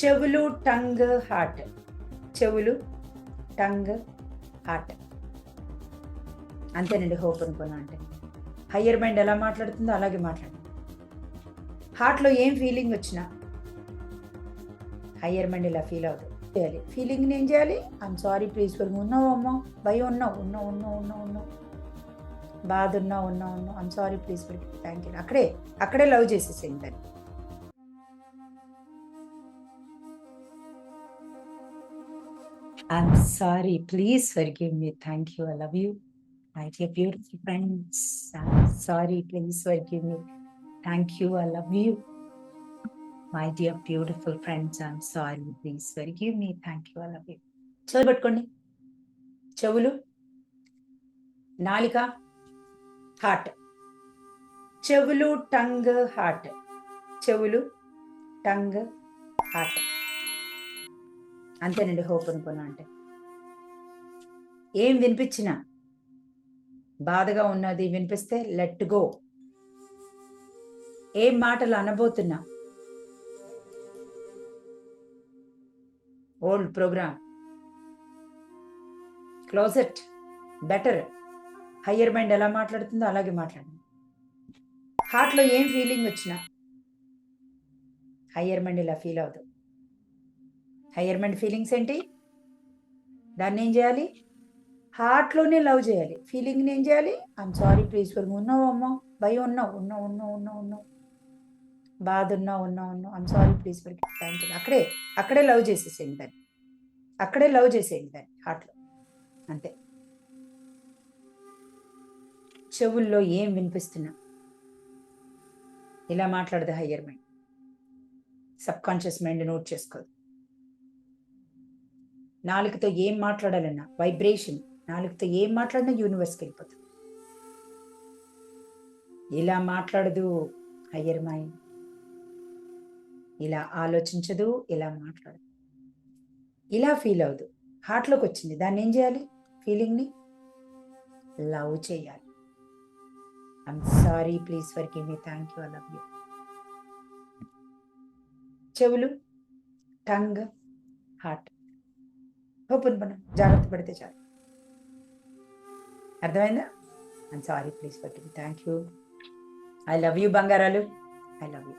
చెవులు tongue heart. చెవులు tongue heart. అంతేనండి హోప్ అనుకున్నా అంటే. హయ్యర్ మైండ్ ఎలా మాట్లాడుతుందో అలాగే మాట్లాడండి. హార్ట్లో ఏం ఫీలింగ్ వచ్చినా హయ్యర్ మైండ్ ఇలా ఫీల్ అవుతుంది చేయాలి. ఫీలింగ్ని ఏం చేయాలి? ఐమ్ సారీ ప్లీజ్ ఫర్ ఉన్నావు అమ్మో. భయం ఉన్నావు. ఉన్నావు ఉన్నావు ఉన్నావు ఉన్నావు. బాధ ఉన్నావు ఉన్నావు ఉన్నావు. I'm sorry please for thank you అక్కడే అక్కడే లవ్ చేసేసేయండి దాన్ని. I'm sorry. Please forgive me. Thank you. I love you. My dear beautiful friends. I'm sorry. Please forgive me. Thank you. I love you. My dear beautiful friends. I'm sorry. Please forgive me. Thank you. I love you. చెవులు పట్టుకోండి చెవులు నాలిక heart చెవులు tongue heart చెవులు tongue heart అంతేనండి hope అనుకున్నా అంటే. ఏం వినిపించినా బాధగా ఉన్నది వినిపిస్తే లెట్ గో ఏం మాటలు అనబోతున్నా old programme closet better higher mind ఎలా మాట్లాడుతుందో అలాగే మాట్లాడండి. హార్ట్లో ఏం ఫీలింగ్ వచ్చినా హయ్యర్ మైండ్ ఇలా ఫీల్ అవుతుంది హయ్యర్ మైండ్ ఫీలింగ్స్ ఏంటి? దాన్ని ఏం చేయాలి? హార్ట్లోనే లవ్ చేయాలి. ఫీలింగ్ని ఏం చేయాలి? ఐమ్ సారీ ప్లీజ్ ఫర్ ఉన్నావు అమ్మ. భయం ఉన్నావు. ఉన్నావు ఉన్నావు ఉన్నావు ఉన్నావు. బాధ ఉన్నావు ఉన్నావు ఉన్నావు. I'm sorry please for thank you అక్కడే అక్కడే లవ్ చేసేసేయండి దాన్ని. అక్కడే లవ్ చేసేయండి దాన్ని హార్ట్లో. అంతే. చెవుల్లో ఏం వినిపిస్తున్నా? ఇలా మాట్లాడదు higher mind. Subconscious mind note చేసుకోదు. నాలుగుతో ఏం మాట్లాడాలన్నా వైబ్రేషన్ నాలుగుతో ఏం మాట్లాడినా యూనివర్స్కి వెళ్ళిపోతుంది ఇలా మాట్లాడదు హయ్యర్ మైండ్ ఇలా ఆలోచించదు ఇలా మాట్లాడదు. ఇలా ఫీల్ అవ్వదు. హార్ట్లోకి వచ్చింది. దాన్ని ఏం చేయాలి? ఫీలింగ్ని లవ్ చేయాలి. I'm sorry please forgive me thank you I love you చెవులు టంగ్ హార్ట్ ఓపెన్ పన్ను. జాగ్రత్త పడితే చాలు. అర్థమైందా? I'm sorry please for thank you I love you బంగారాలు. I love you